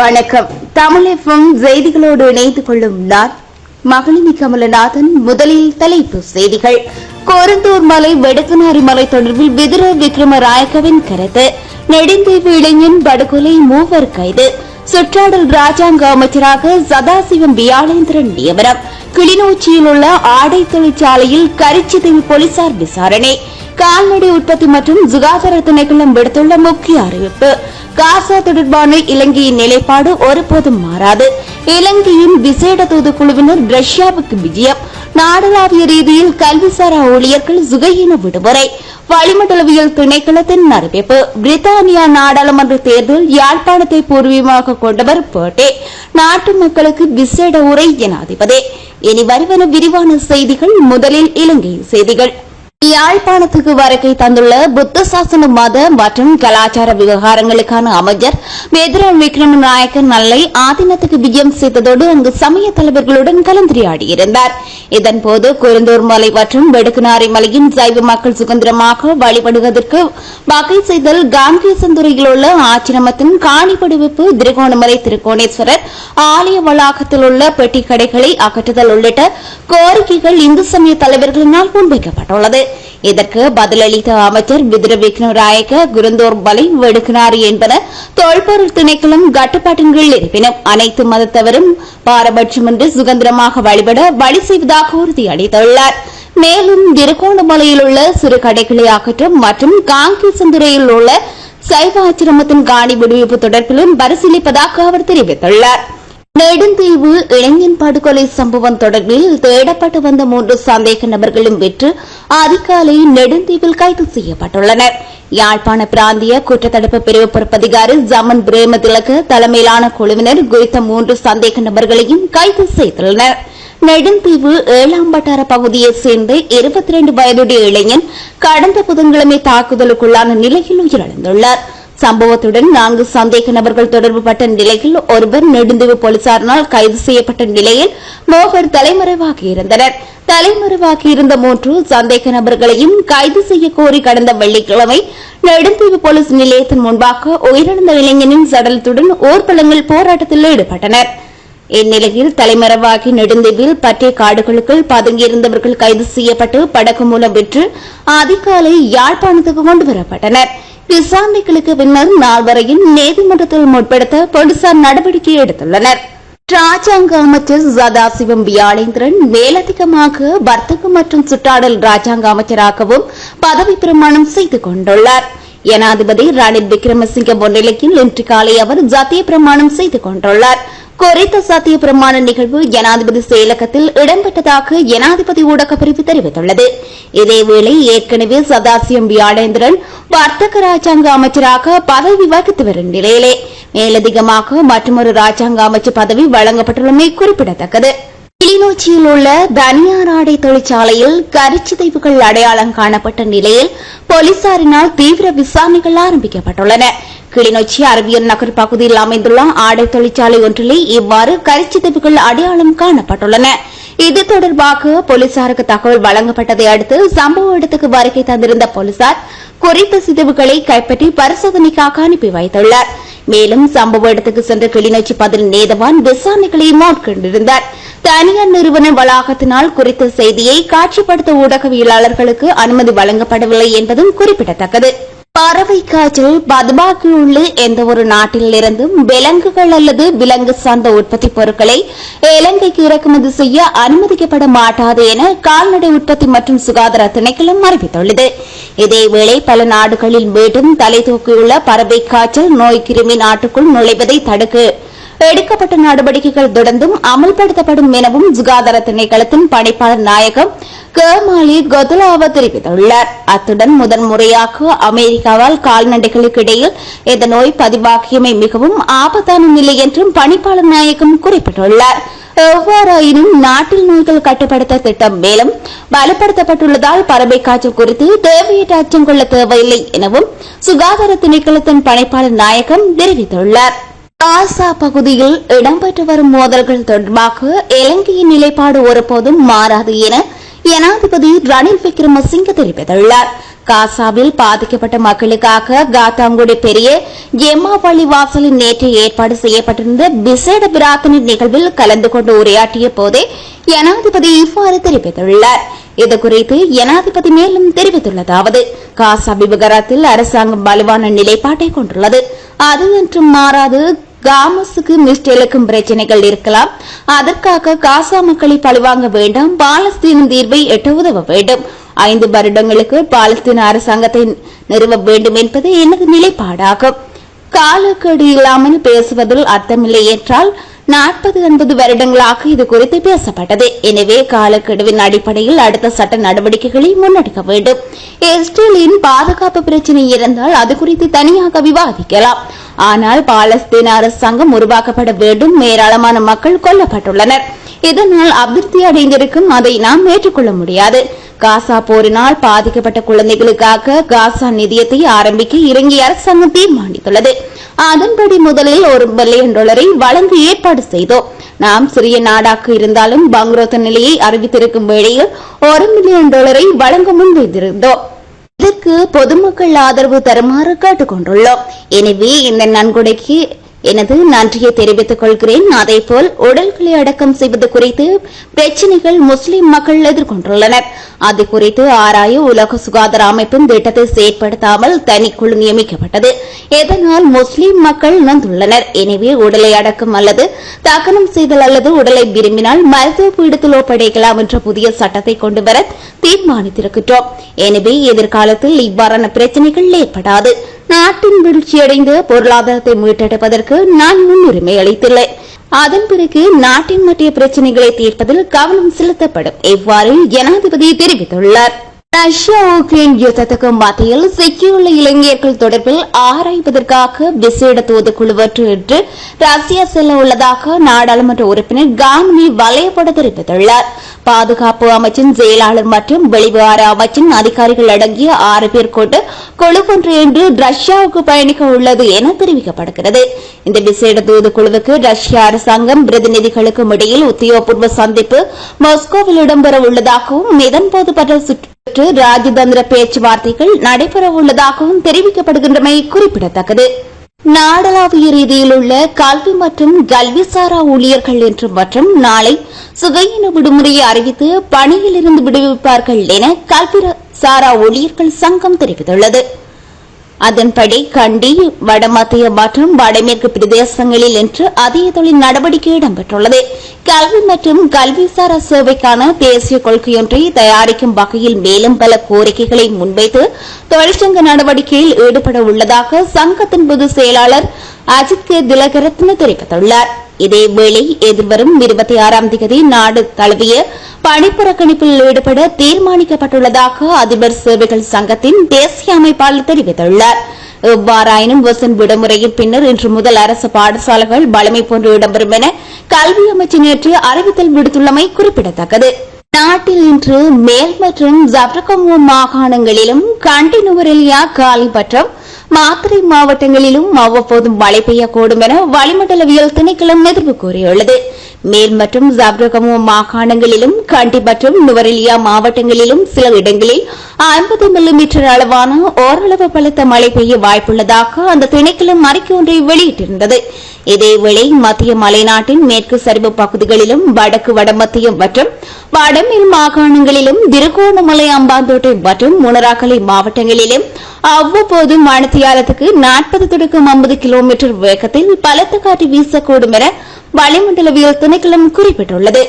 வணக்கம். தமிழகம் செய்திகளோடு இணைந்து கொள்ளும் நான் மகளினி கமலநாதன் முதலில் தலைப்பு செய்திகள். கோரந்தூர் மலை வெடுக்கனாரி மலை தொடர்பில் விதுர விக்ரமராயக்கவின் கருத்து. நெடுந்தீவு இளைஞன் படுகொலை மூவர் கைது. சுற்றாடல் ராஜாங்க அமைச்சராக சதாசிவம் வியாழேந்திரன் நியமனம். கிளிநொச்சியில் உள்ள ஆடை தொழிற்சாலையில் கரிச்சிதவி போலீசார் விசாரணை. கால்நடை உற்பத்தி மற்றும் சுகாதார திணைக்களம் விடுத்துள்ள முக்கிய அறிவிப்பு. காசா தொடர்பான இலங்கையின் நிலைப்பாடு ஒருபோதும் மாறாது. இலங்கையின் விசேட தூதுக்குழுவினர் ரஷ்யாவுக்கு விஜயம். நாடளாவிய ரீதியில் கல்விசாரா ஊழியர்கள் சுகையின விடுமுறை. வளிமண்டலவியல் திணைக்களத்தின் அறிவிப்பு பிரித்தானியா நாடாளுமன்ற தேர்தல் யாழ்ப்பாணத்தை பூர்வீகமாக கொண்டவர் பேட்டே. நாட்டு மக்களுக்கு விசேட உரை என அதிபதே. இனி வருவன விரிவான செய்திகள் முதலில் இலங்கை செய்திகள். யாழ்ப்பாணத்துக்கு வருகை தந்துள்ள புத்த சாசன மத மற்றும் கலாச்சார விவகாரங்களுக்கான அமைச்சர் பேதராம் விக்ரம நாயக்கர் நல்லை ஆதீனத்துக்கு விஜயம் செய்ததோடு அங்கு சமய தலைவர்களுடன் கலந்துரையாடியிருந்தார் இதன்போது குருந்தூர் மலை மற்றும் வெடுக்குநாரி மலையின் சைவ மக்கள் சுதந்திரமாக வழிபடுவதற்கு வகை செய்தல் காந்தியசந்துறையில் உள்ள ஆச்சிரமத்தின் காணிப்படுவிப்பு திருகோணமலை திருக்கோணேஸ்வரர் ஆலய வளாகத்தில் உள்ள பெட்டி கடைகளை அகற்றுதல் உள்ளிட்ட கோரிக்கைகள் இந்து சமய தலைவர்களினால் முன்வைக்கப்பட்டுள்ளது இதற்கு பதிலளித்த அமைச்சர் விதிர விக்னராயக்க குருந்தோர் பலை வெடுக்கினார் என்பன தொல்பொருள் திணைக்களம் கட்டுப்பாட்டின் கீழ் இருப்பினும் அனைத்து மதத்தவரும் பாரபட்சமின்றி சுதந்திரமாக வழிபட வழி செய்வதாக உறுதியளித்துள்ளார். மேலும் திருகோணமலையில் உள்ள சிறு கடைகளை அகற்றம் மற்றும் காங்கேசந்துறையில் உள்ள சைவ ஆச்சிரமத்தின் காணி விடுவிப்பு தொடர்பிலும் பரிசீலிப்பதாக அவர் தெரிவித்துள்ளாா் நெடுந்தீவு இளைஞன் படுகொலை சம்பவம் தொடர்பில் தேடப்பட்டு வந்த மூன்று சந்தேக நபர்களும் வெற்று அதிகாலை நெடுந்தீவில் கைது செய்யப்பட்டுள்ளனர். யாழ்ப்பாண பிராந்திய குற்றத்தடுப்பு பிரிவு பொறுப்பதிகாரி ஜமன் பிரேமதிலக தலைமையிலான குழுவினர் குறித்த மூன்று சந்தேக நபர்களையும் கைது செய்துள்ளனர். நெடுந்தீவு ஏழாம் வட்டார பகுதியைச் சேர்ந்த இருபத்தி இரண்டு வயதுடைய இளைஞன் கடந்த புதன்கிழமை தாக்குதலுக்குள்ளான நிலையில் உயிரிழந்துள்ளார். சம்பவத்துடன் நான்கு சந்தேக நபர்கள் தொடர்புபட்ட நிலையில் ஒருவர் நெடுந்தீவு போலீசாரினால் கைது செய்யப்பட்ட நிலையில் மூவர் தலைமறைவாகியிருந்தனர் தலைமறைவாகியிருந்த மூன்று சந்தேக நபர்களையும் கைது செய்ய கோரி கடந்த வெள்ளிக்கிழமை நெடுந்தீவு போலீஸ் நிலையத்தின் முன்பாக உயிரிழந்த இளைஞனின் சடலத்துடன் ஊர்வலங்கள் போராட்டத்தில் ஈடுபட்டனர். இந்நிலையில் தலைமறைவாகி நெடுந்தீவில் பற்றிய காடுகளுக்குள் பதுங்கியிருந்தவர்கள் கைது செய்யப்பட்டு படகு மூலம் விற்று அதிகாலை யாழ்ப்பாணத்துக்கு கொண்டுவரப்பட்டனா் விசாரணைகளுக்கு பின்னர் நால்வரையும் நீதிமன்றத்தில் முற்படுத்த போலீசார் நடவடிக்கை எடுத்துள்ளனர். ராஜாங்க அமைச்சர் சதாசிவம் வியாழேந்திரன் மேலதிகமாக வர்த்தகம் மற்றும் சுற்றாடல் ராஜாங்க அமைச்சராகவும் பதவி பிரமாணம் செய்து கொண்டுள்ளார். ஜனாதிபதி ரணில் விக்ரமசிங்க முன்னிலையில் இன்று காலை அவர் சத்திய பிரமாணம் செய்து கொண்டுள்ளார். குறித்த சத்திய பிரமாண நிகழ்வு ஜனாதிபதி செயலகத்தில் இடம்பெற்றதாக ஜனாதிபதி ஊடகப்பிரிவு தெரிவித்துள்ளது. இதேவேளை ஏற்கனவே சதாசிவம் வியாழேந்திரன் வர்த்தக ராஜாங்க அமைச்சராக பதவி வகித்து வரும் நிலையிலே. மேலதிகமாக மற்றொரு ராஜாங்க அமைச்சர் பதவி வழங்கப்பட்டுள்ளமை குறிப்பிடத்தக்கது. கிளிநொச்சியில் உள்ள தனியார் ஆடை தொழிற்சாலையில் கரிச்சிதைவுகள் அடையாளம் காணப்பட்ட நிலையில் போலீசாரினால் தீவிர விசாரணைகள் ஆரம்பிக்கப்பட்டுள்ளன. கிளிநொச்சி அரபியல் நகர் பகுதியில் அமைந்துள்ள ஆடை தொழிற்சாலை ஒன்றிலே இவ்வாறு கரிச்சிதைவுகள் அடையாளம் காணப்பட்டுள்ளன. இது தொடர்பாக போலீசாருக்கு தகவல் வழங்கப்பட்டதை அடுத்து சம்பவ இடத்துக்கு வருகை தந்திருந்த போலீசார் குறித்த சிதைவுகளை கைப்பற்றி பரிசோதனைக்காக அனுப்பி வைத்துள்ளார். மேலும் சம்பவ இடத்துக்கு சென்ற கிளிநொச்சி பதில் நேதவான் விசாரணைகளை மேற்கொண்டிருந்தாா் தனியார் நிறுவன வளாகத்தினால் குறித்த செய்தியை காட்சிப்படுத்த ஊடகவியலாளர்களுக்கு அனுமதி வழங்கப்படவில்லை என்பதும் குறிப்பிடத்தக்கது. பறவை காய்ச்சல் பதுபாக்கு உள்ள எந்த ஒரு நாட்டிலிருந்தும் விலங்குகள் அல்லது விலங்கு சார்ந்த உற்பத்தி பொருட்களை இலங்கைக்கு இறக்குமதி செய்ய அனுமதிக்கப்பட மாட்டாது என கால்நடை உற்பத்தி மற்றும் சுகாதார திணைக்களம் அறிவித்துள்ளது. இதேவேளை பல நாடுகளில் மீண்டும் தலை தூக்கியுள்ள பறவை காய்ச்சல் நோய் கிருமி நாட்டுக்குள் நுழைவதை தடுக்க. எடுக்கப்பட்ட நடவடிக்கைகள் தொடர்ந்தும் அமல்படுத்தப்படும் எனவும் சுகாதார திணைக்களத்தின் பணிப்பாளர் நாயகம் கேமாலி கொதுலாவ தெரிவித்துள்ளார். அத்துடன் முதன்முறையாக அமெரிக்காவால் கால்நடைகளுக்கு இடையில் இந்த நோய் பதிவாகியமை மிகவும் ஆபத்தான நிலை என்றும் பணிப்பாளர் நாயகம் குறிப்பிட்டுள்ளார். எவ்வாறாயினும் நாட்டில் நோய்கள் கட்டுப்படுத்த திட்டம் மேலும் பலப்படுத்தப்பட்டுள்ளதால் பறவை காய்ச்சல் குறித்து தேவையற்ற அச்சம் கொள்ள தேவையில்லை எனவும் சுகாதார திணைக்களத்தின் பணிப்பாளர் நாயகம் தெரிவித்துள்ளார். காசா பகுதியில் இடம்பெற்று வரும் மோதல்கள் தொடர்பாக இலங்கையின் நிலைப்பாடு ஒருபோதும் மாறாது என ஜனாதிபதி ரணில் விக்ரமசிங்க தெரிவித்துள்ளார். காசாவில் பாதிக்கப்பட்ட மக்களுக்காக காத்தாங்குடி பெரிய எம்மா பள்ளி வாசலில் நேற்று ஏற்பாடு செய்யப்பட்டிருந்த விசேட பிரார்த்தனை நிகழ்வில் கலந்து கொண்டு உரையாற்றிய போதே ஜனாதிபதி இவ்வாறு தெரிவித்துள்ளார். இதுகுறித்து ஜனாதிபதி மேலும் தெரிவித்துள்ளதாவது காசா விவகாரத்தில் அரசாங்கம் வலுவான நிலைப்பாட்டை கொண்டுள்ளது. அது என்றும் மாறாது காமஸுக்கு மிஸ்டேலுக்கும் பிரச்சனைகள் இருக்கலாம். அதற்காக காசா மக்களை பழிவாங்க வேண்டாம். பாலஸ்தீன தீர்வை எட்ட உதவ வேண்டும். ஐந்து வருடங்களுக்கு பாலஸ்தீன அரசாங்கத்தை நிறுவ வேண்டும் என்பது எனது நிலைப்பாடாகும். காலக்கெடு இல்லாமல் பேசுவதில் அர்த்தமில்லை என்றால் நாற்பது ஐம்பது வருடங்களாக இது குறித்து பேசப்பட்டது. எனவே காலக்கெடுவின் அடிப்படையில் அடுத்த சட்ட நடவடிக்கைகளை முன்னெடுக்க வேண்டும். இஸ்ரேலின் பாதுகாப்பு பிரச்சினை இருந்தால் அது குறித்து தனியாக விவாதிக்கலாம். ஆனால் பாலஸ்தீன அரசாங்கம் உருவாக்கப்பட வேண்டும். ஏராளமான மக்கள் கொல்லப்பட்டுள்ளனர். இதனால் அபிவிருத்தி அடைந்திருக்கும் அதை நாம் ஏற்றுக்கொள்ள முடியாது. காசா போரினால் பாதிக்கப்பட்ட குழந்தைகளுக்காக காசா நிதியத்தை ஆரம்பிக்க இறங்கிய அரசாங்கம் தீர்மானித்துள்ளது. அதன்படி முதலில் ஒரு பில்லியன் டாலரை வழங்க ஏற்பாடு செய்தோம். நாம் சிறிய நாடாக இருந்தாலும் பங்குரோத்த நிலையை அறிவித்திருக்கும் வேளையில் ஒரு மில்லியன் டாலரை வழங்க முன்வைத்திருந்தோம். இதற்கு பொதுமக்கள் ஆதரவு தருமாறு கேட்டுக்கொண்டுள்ளோம். எனவே இந்த நன்கொடைக்கு எனது நன்றியை தெரிவித்துக் கொள்கிறேன். அதேபோல் உடல்களை அடக்கம் செய்வது குறித்து பிரச்சினைகள் முஸ்லிம் மக்கள் எதிர்கொண்டுள்ளனர். அது குறித்து ஆராய உலக சுகாதார அமைப்பின் திட்டத்தை செயற்படுத்தாமல் தனிக்குழு நியமிக்கப்பட்டது. இதனால் முஸ்லிம் மக்கள் நந்துள்ளனர்? எனவே உடலை அடக்கம் அல்லது தகனம் செய்தல் அல்லது உடலை விரும்பினால் மருத்துவ பீடத்தில் ஒப்படைக்கலாம் என்ற புதிய சட்டத்தை கொண்டுவர தீர்மானித்திருக்கிறோம் எனவே எதிர்காலத்தில் இவ்வாறான பிரச்சனைகள் ஏற்படாது. நாட்டின் வீழ்ச்சியடைந்த பொருளாதாரத்தை மீட்டெடுப்பதற்கு நான் முன்னுரிமை அளித்துள்ளேன் அதன் பிறகு நாட்டின் மற்ற பிரச்சனைகளை தீர்ப்பதில் கவனம் செலுத்தப்படும். இவ்வாறு ஜனாதிபதி தெரிவித்துள்ளார். ரஷ்யா உக்ரைன் யுத்தத்துக்கு மத்தியில் சிக்கியுள்ள இளைஞர்கள் தொடர்பில் ஆராய்வதற்காக விசேட தூதுக்குழு என்று ரஷ்யா செல்ல உள்ளதாக நாடாளுமன்ற உறுப்பினர் காந்தி வலையப்பட தெரிவித்துள்ளார். பாதுகாப்பு அமைச்சின் செயலாளர் மற்றும் வெளிவிவகார அமைச்சின் அதிகாரிகள் அடங்கிய ஆறு பேர் கொண்டு குழு ஒன்று இன்று ரஷ்யாவுக்கு பயணிக்க உள்ளது என தெரிவிக்கப்படுகிறது. இந்த விசேட தூதுக்குழுவுக்கு ரஷ்ய அரசாங்கம் பிரதிநிதிகளுக்கும் இடையில் உத்தியோகபூர்வ சந்திப்பு மாஸ்கோவில் இடம்பெற உள்ளதாகவும் இதன்போது பல சுற்று ராஜதந்திர பேச்சுவார்த்தைகள் நடைபெற உள்ளதாகவும் தெரிவிக்கப்படுகின்றமை குறிப்பிடத்தக்கது. நாடளாவிய ரீதியில் உள்ள கல்வி மற்றும் கல்விசாரா ஊழியர்கள் என்று மற்றும் நாளை சுகையின விடுமுறையை அறிவித்து பணியிலிருந்து விடுவிப்பார்கள் என கல்வி சாரா ஊழியர்கள் சங்கம் தெரிவித்துள்ளது. அதன்படி கண்டி வடமத்திய மற்றும் வடமேற்கு பிரதேசங்களில் இன்று அதிக தொழில் நடவடிக்கை இடம்பெற்றுள்ளது. கல்வி மற்றும் கல்விசார சேவைக்கான தேசிய கொள்கையொன்றை தயாரிக்கும் வகையில் மேலும் பல கோரிக்கைகளை முன்வைத்து தொழிற்சங்க நடவடிக்கையில் ஈடுபட உள்ளதாக சங்கத்தின் பொதுச் செயலாளர் அஜித் கே திலகரத்ன தெரிவித்துள்ளார். இதேவேளை எதிர்வரும் இருபத்தி ஆறாம் தேதி நாடு தழுவிய பணிப்புறக்கணிப்பில் ஈடுபட தீர்மானிக்கப்பட்டுள்ளதாக அதிபர் சேவைகள் சங்கத்தின் தேசிய அமைப்பாளர் தெரிவித்துள்ளார். எவ்வாறாயினும் வசன் விடுமுறையின் பின்னர் இன்று முதல் அரசு பாடசாலைகள் வளமை போன்று இடம்பெறும் என கல்வி அமைச்சு நேற்று அறிவித்தல் விடுத்துள்ளமை குறிப்பிடத்தக்கது. நாட்டில் இன்று மேல் மற்றும் ஜப்ரகமோ மாகாணங்களிலும் கண்டினுவரெலியா காலி மற்றும் மாத்திரை மாவட்டங்களிலும் அவ்வப்போது மழை பெய்யக்கூடும் என வளிமண்டலவியல் திணைக்களம் எதிர்ப்பு கூறியுள்ளது. மேல் மற்றும் ஜாப்ரகமோ மாகாணங்களிலும் கண்டி மற்றும் நுவரெலியா மாவட்டங்களிலும் சில இடங்களில் ஐம்பது மில்லிமீட்டர் அளவான ஓரளவு பலத்த மழை பெய்ய வாய்ப்புள்ளதாக அந்த திணைக்களம் அறிக்கை ஒன்றை வெளியிட்டிருந்தது. இதேவேளை மத்திய மலைநாட்டின் மேற்கு சரிவு பகுதிகளிலும் வடக்கு வடமத்திய மற்றும் வடமேல் மாகாணங்களிலும் திருகோணமலை அம்பாந்தோட்டை மற்றும் முனராக்கலை மாவட்டங்களிலும் அவ்வப்போது மணித்தியாலத்துக்கு நாற்பது தொடக்கம் ஐம்பது கிலோமீட்டர் வேகத்தில் பலத்த காற்று வீசக்கூடும் என வளிமண்டலவியல் திணைக்களம் குறிப்பிட்டுள்ளது.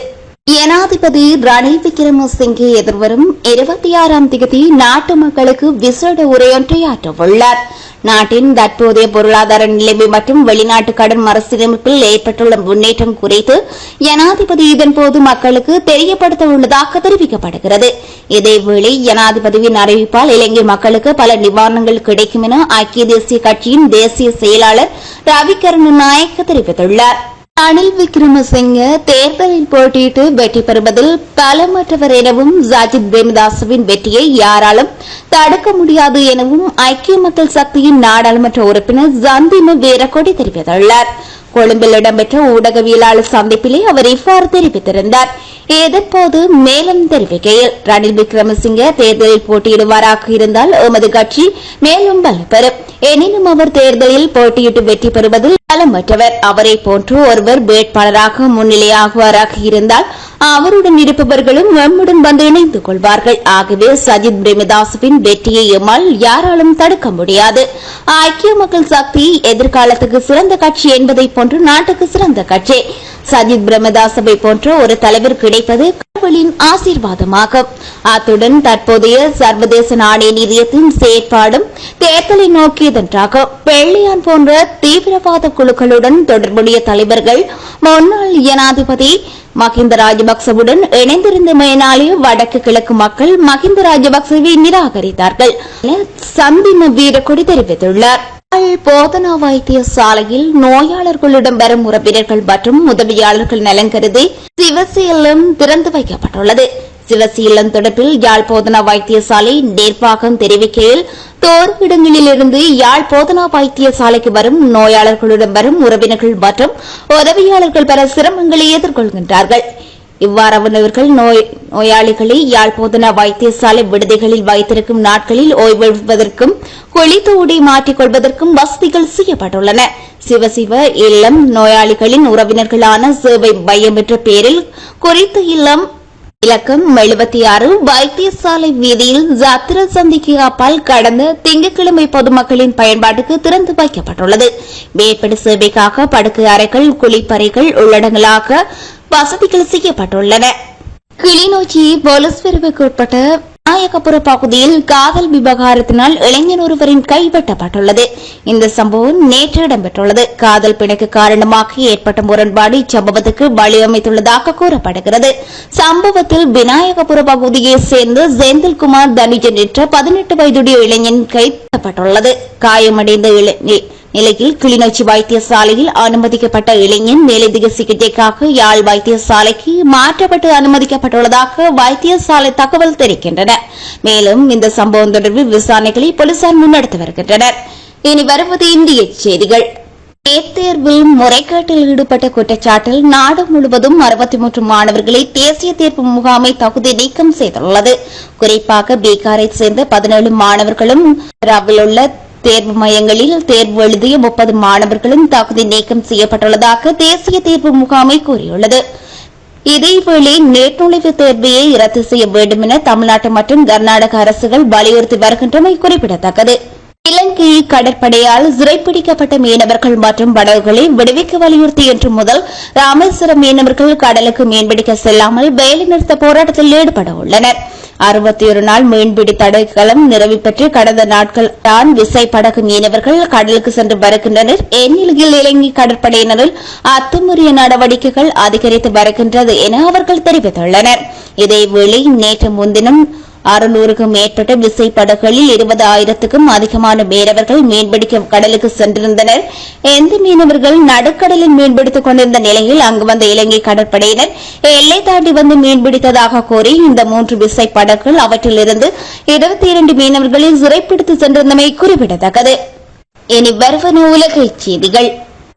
ஜனாதிபதி ரணில் விக்ரமசிங்கே எதிர்வரும் இருபத்தி ஆறாம் தேதி நாட்டு மக்களுக்கு விசேட உரையொன்றை ஆற்றவுள்ளார் நாட்டின் தற்போதைய பொருளாதார நிலைமை மற்றும் வெளிநாட்டு கடன் மறுசீரமைப்பில் ஏற்பட்டுள்ள முன்னேற்றம் குறித்து ஜனாதிபதி இதன்போது மக்களுக்கு தெரியப்படுத்த உள்ளதாக தெரிவிக்கப்படுகிறது. இதேவேளை ஜனாதிபதியின் அறிவிப்பால் இலங்கை மக்களுக்கு பல நிவாரணங்கள் கிடைக்கும் என ஐக்கிய தேசிய கட்சியின் தேசிய செயலாளர் ரவிகரண நாயக்க தெரிவித்துள்ளாா் ரணில் விக்ரமசிங்க தேர்தலில் போட்டியிட்டு வெற்றி பெறுவதில் பலமற்றவர் எனவும் ஜாஜித் பிரேமதாசவின் வெற்றியை யாராலும் தடுக்க முடியாது எனவும் ஐக்கிய மக்கள் சக்தியின் நாடாளுமன்ற உறுப்பினர் ஜந்திம வீரக்கொடி தெரிவித்துள்ளார். கொழும்பில் இடம்பெற்ற ஊடகவியலாளர் சந்திப்பிலே அவர் இவ்வாறு தெரிவித்திருந்தார். இதன்போது மேலும் தெரிவிக்கையில் ரணில் விக்ரமசிங்க தேர்தலில் போட்டியிடுவாராக இருந்தால் எமது கட்சி மேலும் பலப்பெறும் எனினும் அவர் தேர்தலில் போட்டியிட்டு வெற்றி பெறுவதில் பலமற்றவர் அவரை போன்று ஒருவர் வேட்பாளராக முன்னிலையாகுவாராக இருந்தால் அவருடன் இருப்பவர்களும் நம்முடன் வந்து இணைந்து கொள்வார்கள். ஆகவே சஜித் பிரேமதாசுவின் வெற்றியை எம்மால் யாராலும் தடுக்க முடியாது. ஐக்கிய மக்கள் சக்தி எதிர்காலத்துக்கு சிறந்த கட்சி என்பதை போன்று நாட்டுக்கு சிறந்த கட்சி. சஜித் பிரேமதாசவை போன்ற ஒரு தலைவர் கிடைப்பது கடவுளின் ஆசீர்வாதமாகும். அத்துடன் தற்போதைய சர்வதேச நாணய நிதியத்தின் செயற்பாடும் தேர்தலை நோக்கியதென்றாகும். வெள்ளையான் போன்ற தீவிரவாத குழுக்களுடன் தொடர்புடைய தலைவர்கள் முன்னாள் ஜனாதிபதி மஹிந்த ராஜபக்சவுடன் இணைந்திருந்தமையினாலே வடக்கு கிழக்கு மக்கள் மஹிந்த ராஜபக்சவை நிராகரித்தார்கள். என சந்திம வீரக்கொடி தெரிவித்துள்ளார். யாழ் போதனா வைத்தியசாலையில் நோயாளர்களிடம் வரும் உறவினர்கள் மற்றும் உதவியாளர்கள் நலன் கருதி சிவசேலம் திறந்து வைக்கப்பட்டுள்ளது. சிவசீலம் தொடர்பில் யாழ் போதனா வைத்தியசாலை நிர்வாகம் தெரிவிக்கையில் தோர் இடங்களிலிருந்து யாழ் போதனா வைத்தியசாலைக்கு வரும் நோயாளர்களுடன் வரும் உறவினர்கள் மற்றும் உதவியாளர்கள் பல சிரமங்களை எதிர்கொள்கின்றார்கள். இவ்வாறானவர்கள் நோய் நோயாளிகளை யாழ் போதனா வைத்தியசாலை விடுதிகளில் வைத்திருக்கும் நாட்களில் ஓய்வெடுப்பதற்கும் குளித்தோடி மாற்றிக் கொள்வதற்கும் வசதிகள் செய்யப்பட்டுள்ளன. சிவசிவ இல்லம் நோயாளிகளின் உறவினர்களான சேவை மையம் என்ற பெயரில் குறித்த இல்லம் இலக்கம் எழுபத்தி ஆறு வைத்தியசாலை வீதியில் ஜாத்திர சந்திக்கு அப்பால் கடந்த திங்கட்கிழமை பொதுமக்களின் பயன்பாட்டுக்கு திறந்து வைக்கப்பட்டுள்ளது. மேற்படி சேவைக்காக படுக்கை அறைகள் குளிப்பறைகள் உள்ளடங்களாக வசதிகள் செய்யப்பட்டுள்ளன. கிளிநொச்சி போலீஸ் பிரிவுக்கு உட்பட்ட விநாயகபுர பகுதியில் காதல் விவகாரத்தினால் இளைஞர் ஒருவரின் கைப்பற்றப்பட்டுள்ளது இந்த சம்பவம் நேற்று இடம்பெற்றுள்ளது. காதல் பிணைக்கு காரணமாக ஏற்பட்ட முரண்பாடு இச்சம்பவத்துக்கு வழியமைத்துள்ளதாக கூறப்படுகிறது. சம்பவத்தில் விநாயகபுர பகுதியைச் சேர்ந்த செந்தில்குமார் தனிஜன் என்ற பதினெட்டு வயதுடைய இளைஞன் கைப்பற்றப்பட்டுள்ளது காயமடைந்த இளை- நிலையில் கிளிநொச்சி வைத்தியசாலையில் அனுமதிக்கப்பட்ட இளைஞன் மேலதிக சிகிச்சைக்காக யாழ் வைத்தியசாலைக்கு மாற்றப்பட்டு அனுமதிக்கப்பட்டுள்ளதாக வைத்தியசாலை தகவல் தெரிவிக்கின்றன. மேலும் இந்த சம்பவம் தொடர்பில் விசாரணைகளை போலீசார் முன்னெடுத்து வருகின்றனர். இனி வருவது இந்திய செய்திகள். நீட் தேர்வில் முறைகேட்டில் ஈடுபட்ட குற்றச்சாட்டில் நாடு முழுவதும் அறுபத்தி மூன்று மாணவர்களை தேசிய தேர்வு முகாமை தகுதி நீக்கம் செய்துள்ளது. குறிப்பாக பீகாரைச் சேர்ந்த பதினேழு மாணவர்களும் ராவில் உள்ள தேர்வு மையங்களில் தேர்வு எழுதிய முப்பது மாணவர்களும் தகுதி நீக்கம் செய்யப்பட்டுள்ளதாக தேசிய தேர்வு முகாமை கூறியுள்ளது. இதேவேளை நேட் தேர்வையை ரத்து செய்ய வேண்டும் என தமிழ்நாடு மற்றும் கர்நாடக அரசுகள் வலியுறுத்தி வருகின்றமை குறிப்பிடத்தக்கது. இலங்கை கடற்படையால் சிறைப்பிடிக்கப்பட்ட மீனவர்கள் மற்றும் படகுகளை விடுவிக்க வலியுறுத்தி இன்று முதல் ராமேஸ்வரம் மீனவர்கள் கடலுக்கு மீன்பிடிக்க செல்லாமல் வேலைநிறுத்த போராட்டத்தில் ஈடுபட உள்ளனர். அறுபத்தி ஒரு நாள் மீன்பிடி தடைக்களம் நிறைவு பெற்று கடந்த நாட்கள் தான் விசை படகு மீனவர்கள் கடலுக்கு சென்று வருகின்றனர். இந்நிலையில் இலங்கை கடற்படையினரில் அத்துமுறிய நடவடிக்கைகள் அதிகரித்து வருகின்றது என அவர்கள் தெரிவித்துள்ளனர். இதேவேளை நேற்று முன்தினம் அறுநூறுக்கும் மேற்பட்ட விசைப்படகுகளில் இருபது ஆயிரத்துக்கும் அதிகமான மீனவர்கள் மீன்பிடிக்க கடலுக்கு சென்றிருந்தனர். எந்த மீனவர்கள் நடுக்கடலில் மீன்பிடித்துக் கொண்டிருந்த நிலையில் அங்கு வந்த இலங்கை கடற்படையினர் எல்லை தாண்டி வந்து மீன்பிடித்ததாக கூறி இந்த மூன்று விசைப்படகுகள் அவற்றிலிருந்து இருபத்தி இரண்டு மீனவர்களை சிறைப்பிடித்து சென்றிருந்தமை குறிப்பிடத்தக்கது. இனி வருவன உலகைச் செய்திகள்.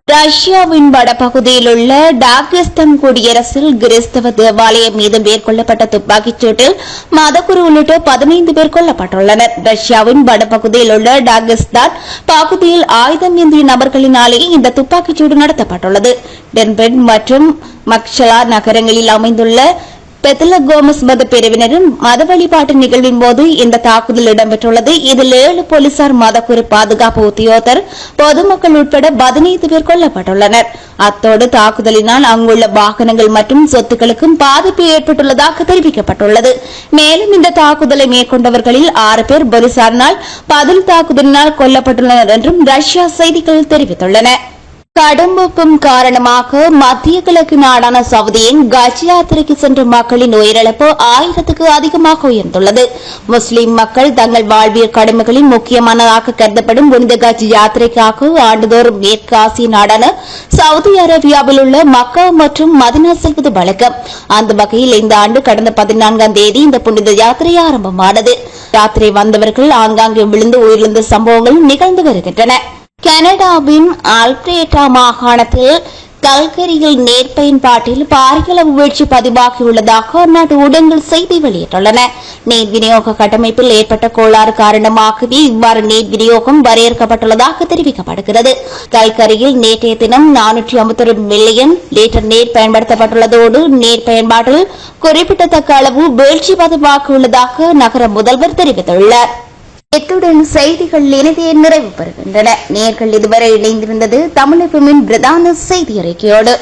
ரஷ்யாவின் வடபகுதியில் உள்ள டாகஸ்தான் குடியரசில் கிறிஸ்தவ தேவாலயம் மீது மேற்கொள்ளப்பட்ட துப்பாக்கிச் சூட்டில் மதகுரு உள்ளிட்ட பதினைந்து பேர் கொல்லப்பட்டுள்ளனர். ரஷ்யாவின் வடபகுதியில் உள்ள டாகஸ்தான் பகுதியில் ஆயுதம் ஏந்திய நபர்களினாலேயே இந்த துப்பாக்கிச் சூடு நடத்தப்பட்டுள்ளது. டென்பென் மற்றும் மக்ஷலா நகரங்களில் அமைந்துள்ள பெத்தல கோமஸ் மத பிரிவினரும் மத வழிபாட்டு நிகழ்வின் போது இந்த தாக்குதல் இடம்பெற்றுள்ளது. இதில் ஏழு போலீசார் மதக்குறு பாதுகாப்பு உத்தியோகத்தர் பொதுமக்கள் உட்பட பதினைந்து பேர் கொல்லப்பட்டுள்ளனர். அத்தோடு தாக்குதலினால் அங்குள்ள வாகனங்கள் மற்றும் சொத்துக்களுக்கும் பாதிப்பு ஏற்பட்டுள்ளதாக தெரிவிக்கப்பட்டுள்ளது. மேலும் இந்த தாக்குதலை மேற்கொண்டவர்களில் ஆறு பேர் போலீசாரினால் பதில் தாக்குதலினால் கொல்லப்பட்டுள்ளனர் என்றும் ரஷ்யா செய்திகள் தெரிவித்துள்ளன. கடும் வெப்பம் காரணமாக மத்திய கிழக்கு நாடான சவுதியின் கஜ் யாத்திரைக்கு சென்ற மக்களின் உயிரிழப்பு ஆயிரத்துக்கு அதிகமாக உயர்ந்துள்ளது. முஸ்லிம் மக்கள் தங்கள் வாழ்வியல் கடமைகளின் முக்கியமானதாக கருதப்படும் புனித கஜ் யாத்திரைக்காக ஆண்டுதோறும் மேற்கு ஆசிய நாடான சவுதி அரேபியாவில் உள்ள மக்கா மற்றும் மதினா செல்வது வழக்கம். அந்த வகையில் இந்த ஆண்டு கடந்த பதினான்காம் தேதி இந்த புனித யாத்திரை ஆரம்பமானது. யாத்திரை வந்தவர்கள் ஆங்காங்கே விழுந்து உயிரிழந்த சம்பவங்கள் நிகழ்ந்து வருகின்றன. கனடாவின் அல்பிரேட்டா மாகாணத்தில் கல்கரியில் நேர் பயன்பாட்டில் பாரியளவு வீழ்ச்சி பதிவாகியுள்ளதாக அந்நாட்டு ஊடகங்கள் செய்தி வெளியிட்டுள்ளன. நீர் விநியோக கட்டமைப்பில் ஏற்பட்ட கோளாறு காரணமாகவே இவ்வாறு நீர் விநியோகம் வரையறுக்கப்பட்டுள்ளதாக தெரிவிக்கப்படுகிறது. கல்கரியில் நேற்றைய தினம் நானூற்றி ஐம்பத்தொரு மில்லியன் லிட்டர் நீர் பயன்படுத்தப்பட்டுள்ளதோடு நீர் பயன்பாட்டில் குறிப்பிடத்தக்க அளவு வீழ்ச்சி பதிவாகியுள்ளதாக நகர முதல்வர் தெரிவித்துள்ளார். இத்துடன் செய்திகள் இனிதே நிறைவு பெறுகின்றன. நேர்கள் இதுவரை இணைந்திருந்தது தமிழகமின் பிரதான செய்தி அறிக்கையோடு.